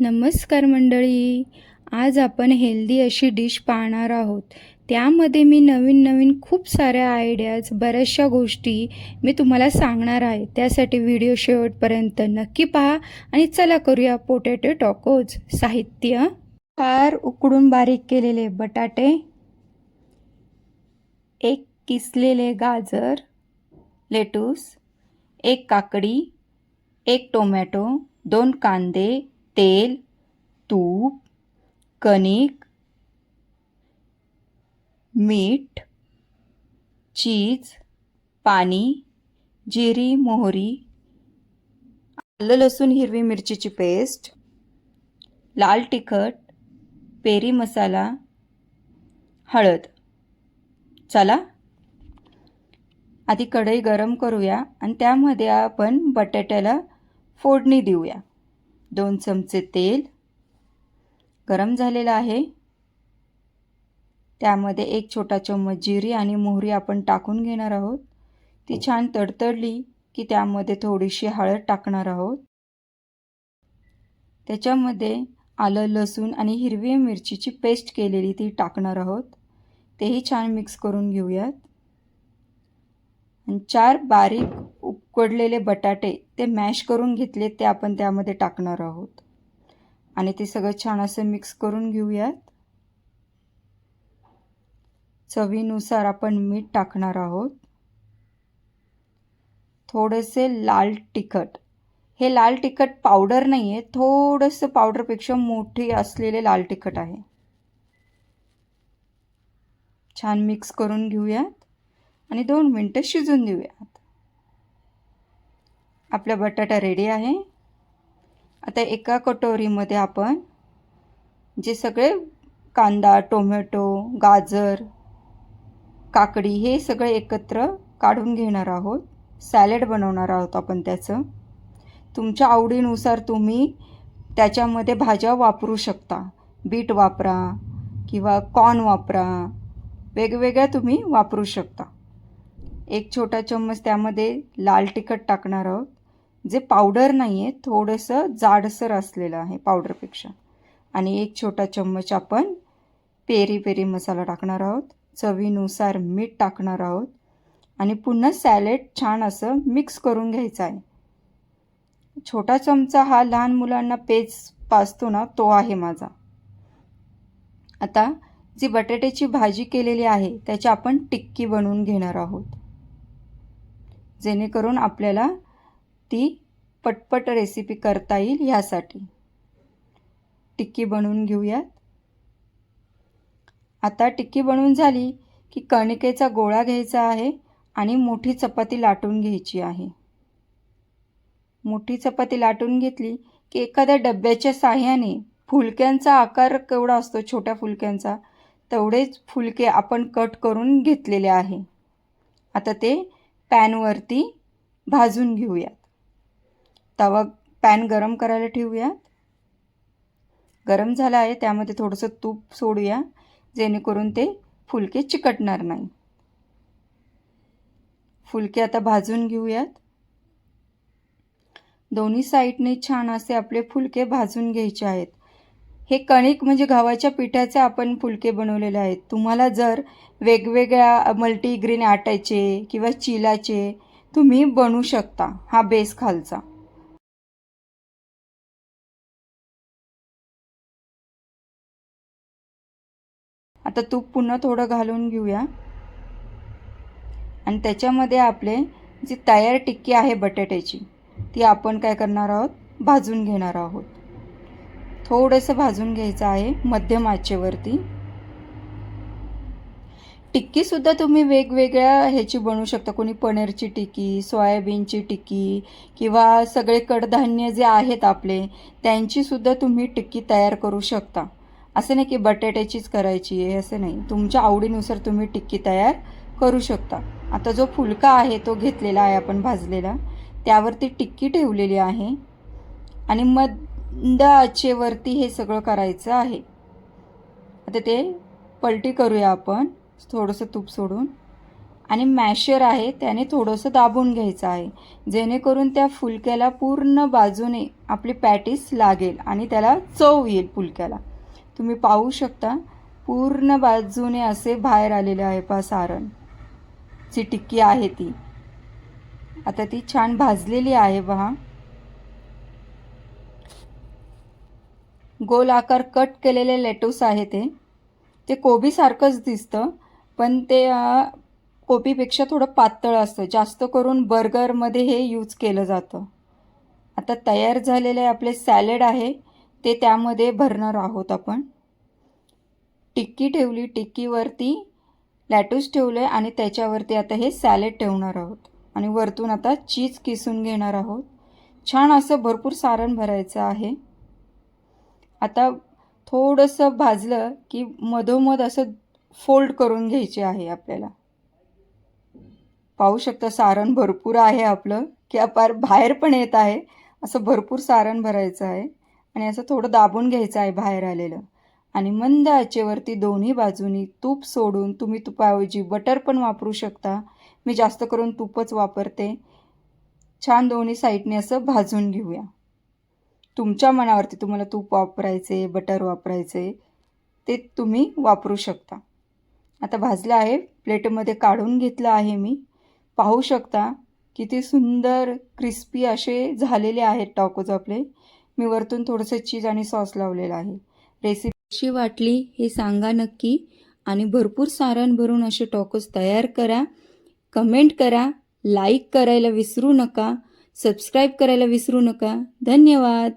नमस्कार मंडळी. आज आपण हेल्दी अशी डिश पाहणार आहोत. त्यामध्ये मी नवीन नवीन खूप साऱ्या आयडियाज बऱ्याचशा गोष्टी मी तुम्हाला सांगणार आहे. त्यासाठी व्हिडिओ शेवटपर्यंत नक्की पहा आणि चला करूया पोटॅटो टॉकोज साहित्य. फार उकडून बारीक केलेले बटाटे एक किसलेले गाजर लेटूस एक काकडी एक टोमॅटो दोन कांदे तेल तूप कणिक मीठ चीज पाणी जिरी मोहरी आलं लसूण हिरवी मिरचीची पेस्ट लाल तिखट पेरी मसाला हळद. चला आधी कढई गरम करूया आणि त्यामध्ये आपण बटाट्याला फोडणी देऊया. दोन चमचे तेल गरम झालेलं आहे. त्यामध्ये एक छोटा चम्मच जिरी आणि मोहरी आपण टाकून घेणार आहोत. ती छान तडतडली की त्यामध्ये थोडीशी हळद टाकणार आहोत. त्याच्यामध्ये आलं लसूण आणि हिरवी मिरचीची पेस्ट केलेली ती टाकणार आहोत. तेही छान मिक्स करून घेऊयात. आणि चार बारीक उकडलेले बटाटे ते मॅश करून घेतले ते आपण त्यामध्ये टाकणार आहोत. आणि ते सगळं छान असं मिक्स करून घेऊयात. चवीनुसार आपण मीठ टाकणार आहोत. थोडेसे लाल तिखट. हे लाल तिखट पावडर नाही आहे थोडंसं पावडरपेक्षा मोठी असलेले लाल तिखट आहे. छान मिक्स करून घेऊयात. आणि दोन मिनटं शिजून देऊया. आपला बटाटा रेडी आहे. आता एका कटोरीमध्ये आपण जे सगळे कांदा टोमॅटो गाजर काकडी हे सगळे एकत्र काढून घेणार आहोत. सॅलड बनवणार आहोत आपण त्याचं. तुमच्या आवडीनुसार तुम्ही त्याच्यामध्ये भाज्या वापरू शकता. बीट वापरा किंवा कॉर्न वापरा. वेगवेगळ्या तुम्ही वापरू शकता. एक छोटा चम्मच त्यामध्ये लाल तिखट टाकणार आहोत. जे पावडर नाही आहे थोडंसं जाडसर असलेलं आहे पावडरपेक्षा आणि एक छोटा चम्मच आपण पेरी पेरी मसाला टाकणार आहोत. चवीनुसार मीठ टाकणार आहोत. आणि पुन्हा सॅलेड छान असं मिक्स करून घ्यायचं आहे. छोटा चमचा हा लहान मुलांना पेज पाचतो ना तो आहे माझा. आता जी बटाट्याची भाजी केलेली आहे त्याची आपण टिक्की बनवून घेणार आहोत. जेणेकरून आपल्याला ती पटपट रेसिपी करता येईल ह्यासाठी. टिक्की बनवून घेऊयात. आता टिक्की बनवून झाली की कणिकेचा गोळा घ्यायचा आहे आणि मोठी चपाती लाटून घ्यायची आहे. मोठी चपाती लाटून घेतली की एखाद्या डब्याच्या साह्याने फुलक्यांचा आकार केवढा असतो छोट्या फुलक्यांचा तेवढेच फुलके आपण कट करून घेतलेले आहे. आता ते पॅनवरती भाजून घेऊयात. तवा पॅन गरम करायला ठेवूयात. गरम झाला आहे त्यामध्ये थोडंसं तूप सोडूया जेणेकरून ते फुलके चिकटणार नाही. फुलके आता भाजून घेऊयात. दोन्ही साईडने छान असे आपले फुलके भाजून घ्यायचे आहेत. हे कणिक म्हणजे गव्हाच्या पिठाचे आपण फुलके बनवलेले आहेत. तुम्हाला जर वेगवेगळ्या मल्टीग्रीन आटायचे किंवा चिलाचे तुम्ही बनवू शकता हा बेस खालचा. आता तूप पुन्हा थोडं घालून घेऊया. आणि त्याच्यामध्ये आपले जी तयार टिक्की आहे बटाट्याची ती आपण काय करणार आहोत? भाजून घेणार आहोत. थोडंसं भाजून घ्यायचं आहे मध्यम आचेवरती. टिक्कीसुद्धा तुम्ही वेगवेगळ्या ह्याची बनवू शकता. कोणी पनीरची टिक्की सोयाबीनची टिक्की किंवा सगळे कडधान्य जे आहेत आपले त्यांचीसुद्धा तुम्ही टिक्की तयार करू शकता. असं नाही की बटाट्याचीच करायची आहे असं नाही. तुमच्या आवडीनुसार तुम्ही टिक्की तयार करू शकता. आता जो फुलका आहे तो घेतलेला आहे आपण भाजलेला त्यावरती टिक्की ठेवलेली आहे आणि मंद आचेवरती हे सगळं करायचं आहे. आता ते पलटी करूया आपण थोडंसं तूप सोडून. आणि मॅशर आहे त्याने थोडंसं दाबून घ्यायचं आहे. जेणेकरून त्या फुलक्याला पूर्ण बाजूने आपली पॅटीस लागेल आणि त्याला चव येईल फुलक्याला. तुम्ही पाहू शकता पूर्ण बाजूने असे बाहेर आलेले आहे पा सारण जी टिक्की आहे ती. आता ती छान भाजलेली आहे पहा. गोल आकार कट केलेले लेटूस आहे ते. ते कोबीसारखंच दिसतं पण ते कोबीपेक्षा थोडं पातळ असतं. जास्त करून बर्गरमध्ये हे यूज केलं जातं. आता तयार झालेले आपले सॅलेड आहे. ते त्यामध्ये भरणार आहोत आपण. टिक्की ठेवली टिक्कीवरती लॅटूस ठेवलं आहे आणि त्याच्यावरती आता हे सॅलेड ठेवणार आहोत. आणि वरतून आता चीज किसून घेणार आहोत. छान असं भरपूर सारण भरायचं आहे. आता थोडंसं भाजलं की मधोमध असं फोल्ड करून घ्यायचे आहे आपल्याला. पाहू शकता सारण भरपूर आहे आपलं की अपार बाहेर पण येत आहे. असं भरपूर सारण भरायचं आहे. आणि असं थोडं दाबून घ्यायचं आहे बाहेर आलेलं. आणि मंद आचेवरती दोन्ही बाजूनी तूप सोडून तुम्ही तुपाऐवजी बटर पण वापरू शकता. मी जास्त करून तूपच वापरते. छान दोन्ही साईडने असं भाजून घेऊया. तुमच्या मनावरती तुम्हाला तूप वापरायचे बटर वापरायचे ते तुम्ही वापरू शकता. आता भाजलं आहे. प्लेटमध्ये काढून घेतलं आहे मी. पाहू शकता किती सुंदर क्रिस्पी असे झालेले आहेत टॉकोज आपले. मी वरतून थोडंसं चीज आणि सॉस लावलेलं आहे. रेसिपी कशी वाटली हे सांगा नक्की आणि भरपूर सारण भरून असे टॉकोज तयार करा. कमेंट करा लाईक करायला विसरू नका सबस्क्राईब करायला विसरू नका. धन्यवाद.